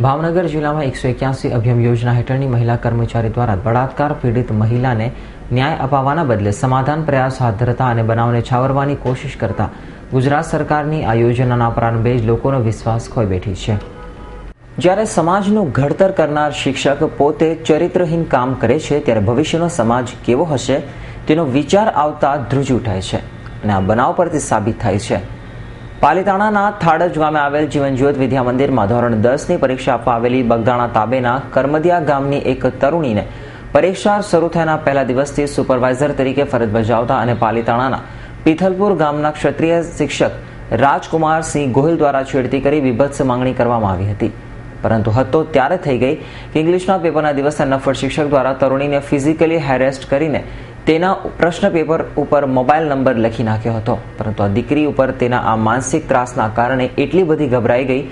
ભાવનગર જિલ્લામાં એકસો એક્યાસી અભિયમ યોજના હેઠળની મહિલા કર્મચારી દ્વારા બળાત્કાર પીડિત મહિલાને ન્યાય અપાવવાના બદલે સમાધાન પ્રયાસ હાથ ધરતા અને બનાવને છાવરવાની કોશિશ કરતા ગુજરાત સરકારની આ યોજનાના પ્રારંભે જ લોકોનો વિશ્વાસ ખોઈ બેઠી છે. જ્યારે સમાજનું ઘડતર કરનાર શિક્ષક પોતે ચરિત્રહીન કામ કરે છે, ત્યારે ભવિષ્યનો સમાજ કેવો હશે તેનો વિચાર આવતા ધ્રુજી ઉઠાય છે અને આ બનાવ પરથી સાબિત થાય છે. પાલીતાણાના થાડજ ગામે આવેલ જીવનજ્યોત વિદ્યા મંદિરમાં ધોરણ દસની પરીક્ષા આપવા આવેલી બગદાણા તાબેના કરમદિયા ગામની એક તરુણીને પરીક્ષા શરૂ થયાના પહેલા દિવસથી સુપરવાઇઝર તરીકે ફરજ બજાવતા અને પાલીતાણાના પિથલપુર ગામના ક્ષત્રિય શિક્ષક રાજકુમાર સિંહ ગોહિલ દ્વારા છેડતી કરી વિભત્સ માંગણી કરવામાં આવી હતી. પરંતુ હતો ત્યારે થઈ ગઈ કે ઇંગ્લિશના પેપરના દિવસે નફળ શિક્ષક દ્વારા તરુણીને ફિઝિકલી હેરેસ્ટ કરીને તેના પ્રશ્ન પેપર ઉપર મોબાઈલ નંબર લખી નાખ્યો હતો. પરંતુ આ દીકરી ઉપર તેના આ માનસિક ત્રાસના કારણે એટલી બધી ગભરાઈ ગઈ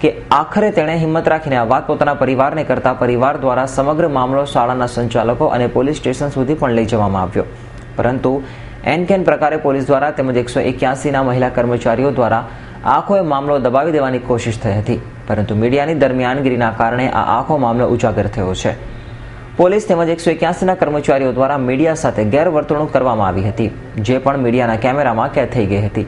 કે આખરે તેણે હિંમત રાખીને આ વાત પોતાના પરિવારને કરતા પરિવાર દ્વારા સમગ્ર મામલો શાળાના સંચાલકો અને પોલીસ સ્ટેશન સુધી પણ લઈ જવામાં આવ્યો. પરંતુ એન કેન પ્રકારે પોલીસ દ્વારા તેમજ એકસો એક્યાસીના મહિલા કર્મચારીઓ દ્વારા આખો એ મામલો દબાવી દેવાની કોશિશ થઈ હતી. પરંતુ મીડિયાની દરમિયાનગીરીના કારણે આ આખો મામલો ઉજાગર થયો છે. પોલીસ તેમજ એકસો એક્યાસીના કર્મચારીઓ દ્વારા મીડિયા સાથે ગેરવર્તણૂક કરવામાં આવી હતી, જે પણ મીડિયાના કેમેરામાં કેદ થઈ ગઈ હતી.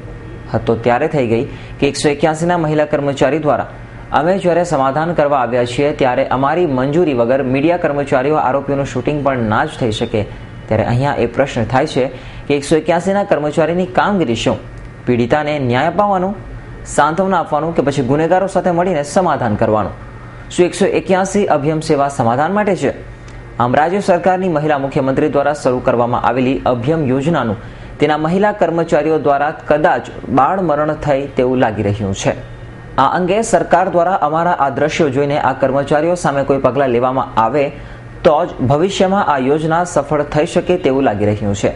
હતો ત્યારે થઈ ગઈ કે એકસો એક્યાસીના મહિલા કર્મચારી દ્વારા અમે જ્યારે સમાધાન કરવા આવ્યા છીએ, ત્યારે અમારી મંજૂરી વગર મીડિયા કર્મચારીઓ આરોપીઓનું શૂટિંગ પણ ના જ થઈ શકે. ત્યારે અહીંયા એ પ્રશ્ન થાય છે કે એકસો એક્યાસીના કર્મચારીની કામગીરી શું? પીડિતાને ન્યાય અપાવવાનું, સાંત્વના આપવાનું કે પછી ગુનેગારો સાથે મળીને સમાધાન કરવાનું? શું એકસો એક્યાસી અભિયમ સેવા સમાધાન માટે છે? આમ રાજ્ય સરકારની મહિલા મુખ્યમંત્રી દ્વારા શરૂ કરવામાં આવેલી અભિયમ યોજનાનું તેના મહિલા કર્મચારીઓ દ્વારા કદાચ બાળ મરણ થઈ તેવું લાગી રહ્યું છે. આ અંગે સરકાર દ્વારા અમારા આ દ્રશ્યો જોઈને આ કર્મચારીઓ સામે કોઈ પગલાં લેવામાં આવે તો જ ભવિષ્યમાં આ યોજના સફળ થઈ શકે તેવું લાગી રહ્યું છે.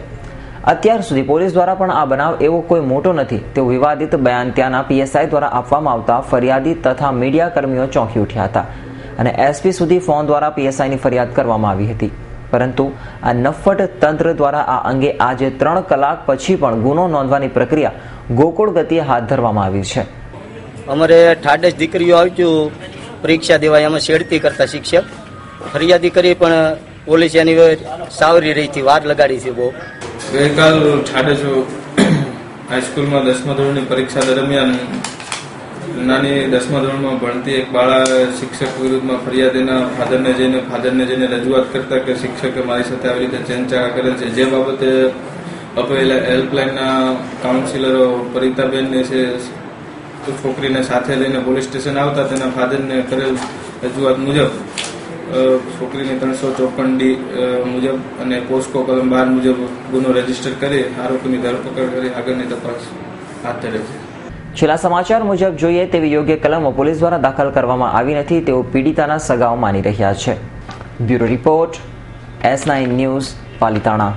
અત્યાર સુધી પોલીસ દ્વારા પણ આ બનાવ એવો કોઈ મોટો નથી તેવું વિવાદિત બયાન ત્યાંના પીએસઆઈ દ્વારા આપવામાં આવતા ફરિયાદી તથા મીડિયા કર્મીઓ ચોંકી ઉઠ્યા હતા. અને એસપી સુધી ફોન દ્વારા પીએસઆઈની ફરિયાદ કરવામાં આવી હતી. પરંતુ આ નફ્ફટ તંત્ર દ્વારા આ અંગે આજે ત્રણ કલાક પછી પણ ગુનો નોંધવાની પ્રક્રિયા ગોકુળ ગતિએ હાથ ધરવામાં આવી છે. અમારે ઠાડેશ દીકરીઓ આવ્યું પરીક્ષા દેવાય એમાં શેડતી કરતા શિક્ષક. ફરિયાદી કરી પણ પોલીસ એની સાવરી રહી હતી વાર લગાડી છે બહુ. ગઈકાલ ઠાડેજ હાઈસ્કૂલમાં દસમા ધોરણની પરીક્ષા દરમિયાન નાની દસમા ધોરણમાં ભણતી એક બાળા શિક્ષક વિરુદ્ધમાં ફરિયાદ એના ફાધરને જઈને ફાધરને જઈને રજૂઆત કરતા કે શિક્ષકે મારી સાથે આવી રીતે ચેનચાળા કરેલ છે. જે બાબતે અપાયેલા હેલ્પલાઇનના કાઉન્સિલરો પરિતાબેનને છે, છોકરીને સાથે લઈને પોલીસ સ્ટેશન આવતા તેના ફાધરને કરેલ રજૂઆત મુજબ છોકરીને ત્રણસો ચોપન ડી મુજબ અને પોસ્કો કલમ બાર મુજબ ગુનો રજિસ્ટર કરી આરોપીની ધરપકડ કરી આગળની તપાસ હાથ ધરે છે. છેલ્લા સમાચાર મુજબ જોઈએ તેવી યોગ્ય કલમો પોલીસ દ્વારા દાખલ કરવામાં આવી નથી તેવું પીડિતાના સગાઓ માની રહ્યા છે. Bureau report, S nine news, Palitana.